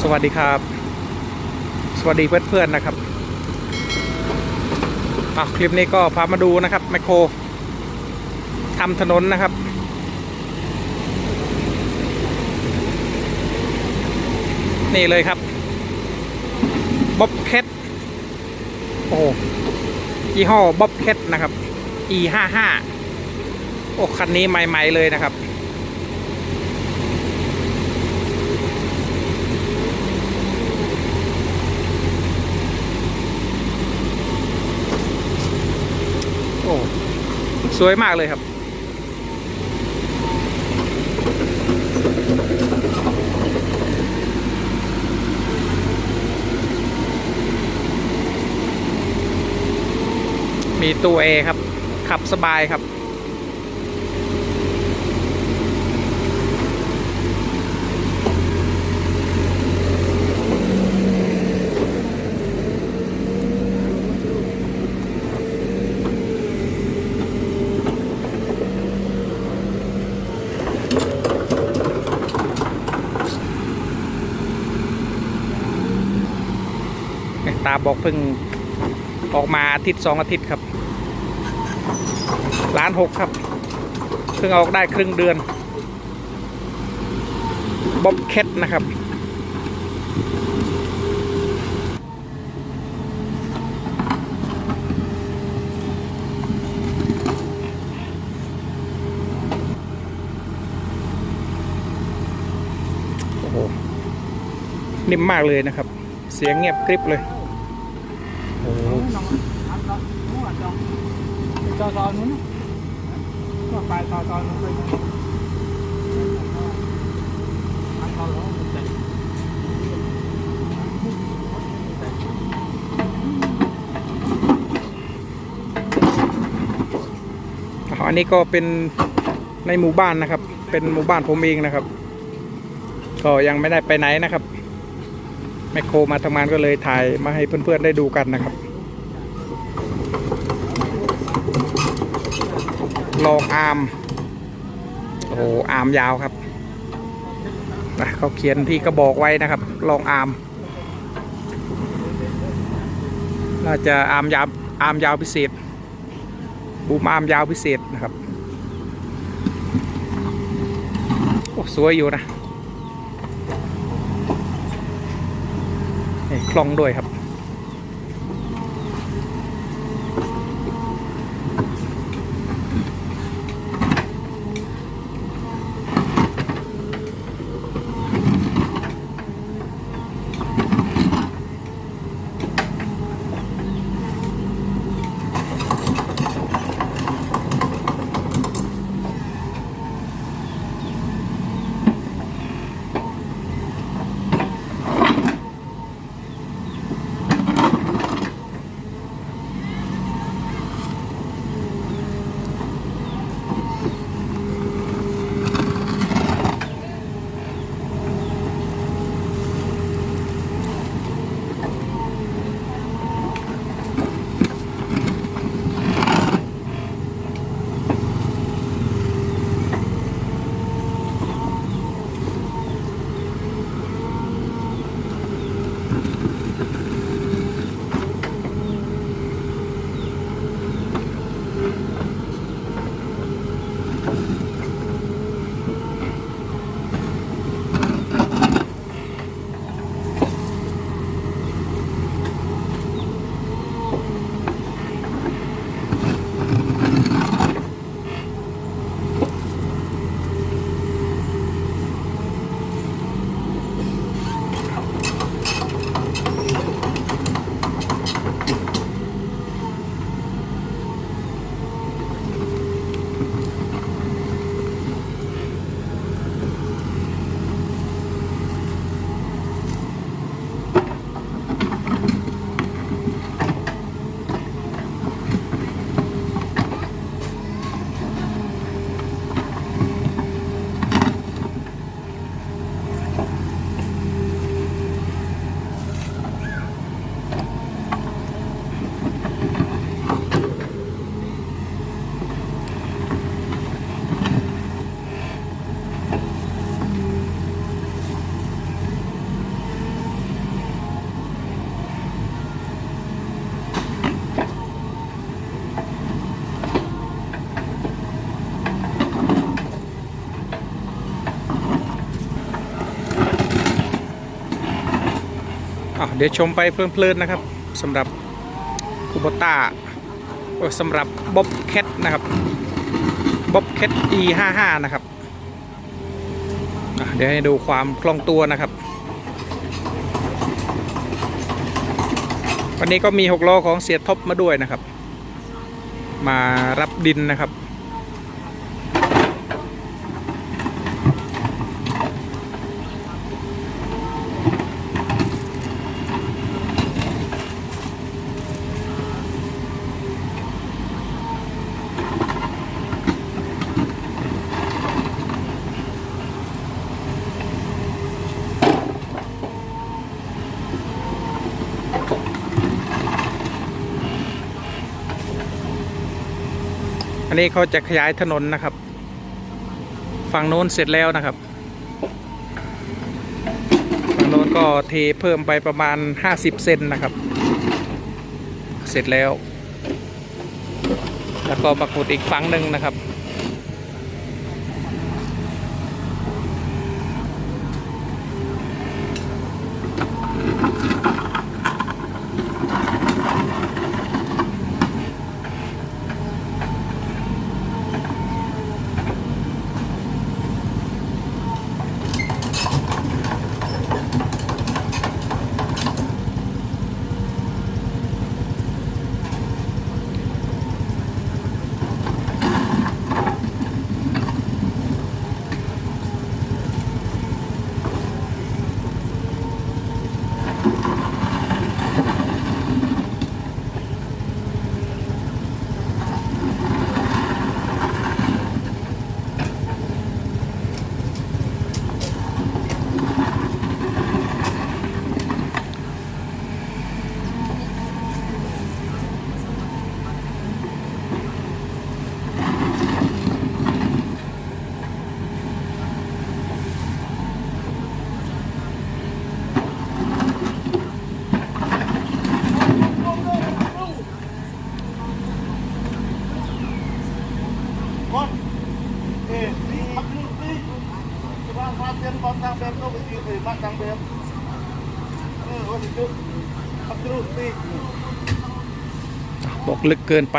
สวัสดีครับ สวัสดีเพื่อนๆนะครับอะคลิปนี้ก็พามาดูนะครับแมคโครทำถนนนะครับ นี่เลยครับบ๊อบแคทโอ้ยี่ห้อบ๊อบแคทนะครับ e 5 5โอ้คันนี้ใหม่ ๆ เลยนะครับ สวยมากเลยครับ มีตัวเอครับ ขับสบายครับ ตาบอกเพิ่งออกมาอาทิตย์สองอาทิตย์ครับล้านหกครับ เพิ่งออกได้ครึ่งเดือนบ๊อบแคทนะครับ โอ้โห นิ่มมากเลยนะครับ เสียงเงียบกริบเลย โอ้โห cho to nữa nó phải to to nó phải ăn to nó một tỷ อ๋ออันนี้ก็เป็นในหมู่บ้านนะครับ เป็นหมู่บ้านผมเองนะครับ ก็ยังไม่ได้ไปไหนนะครับแมคโครมาทำงานก็เลยถ่ายมาให้เพื่อนๆได้ดูกันนะครับ ลองอาร์มโอ้โหอาร์มยาวครับนะเขาเขียนที่กระบอกไว้นะครับ ลองอาร์มน่าจะอาร์มยาวอาร์มยาวพิเศษบูมอาร์มยาวพิเศษนะครับโอ้สวยอยู่นะนี่คล่องด้วยครับ เดี๋ยวชมไปเพลินๆนะครับสำหรับคูโบต้าสำหรับบ๊อบแคทนะครับบ๊อบแคท E55 นะครับเดี๋ยวให้ดูความคล่องตัวนะครับ วันนี้ก็มี 6 ล้อของเสียท็อปมาด้วยนะครับ มารับดินนะครับ นนี้เขาจะขยายถนนนะครับ ฝั่งโน้นเสร็จแล้วนะครับ ฝั่งโน้นก็เทเพิ่มไปประมาณ 50 เซนนะครับ เสร็จแล้ว แล้วก็ประกดอีกฝั่งหนึ่งนะครับ con ê đi bắt nước đi cái ba ba tiền con đang bơm đâu cái gì thì bắt đang bơm ừ có gì chứ bắt nước đi บอกลึกเกินไป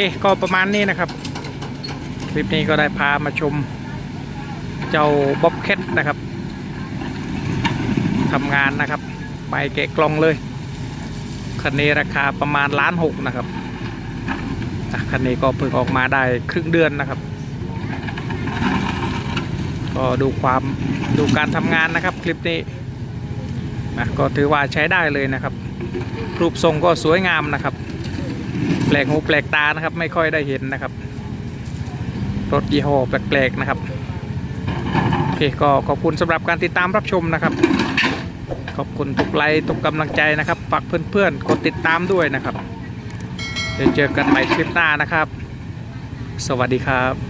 เคก็ประมาณนี้นะครับ คลิปนี้ก็ได้พามาชม เจ้าบ๊อบแคทนะครับทำงานนะครับไปแกะกล่องเลยคันนี้ราคาประมาณล้านหกนะครับคันนี้ก็เพิ่งออกมาได้ครึ่งเดือนนะครับ ก็ดูความดูการทำงานนะครับคลิปนี้นะก็ถือว่าใช้ได้เลยนะครับ รูปทรงก็สวยงามนะครับ แปลกหูแปลกตานะครับ ไม่ค่อยได้เห็นนะครับ รถยี่ห้อแปลกๆนะครับโอเคก็ขอบคุณสำหรับการติดตามรับชมนะครับ ขอบคุณทุกไลค์ทุกกำลังใจนะครับฝากเพื่อนๆกดติดตามด้วยนะครับเดี๋ยวเจอกันใหม่คลิปหน้านะครับ สวัสดีครับ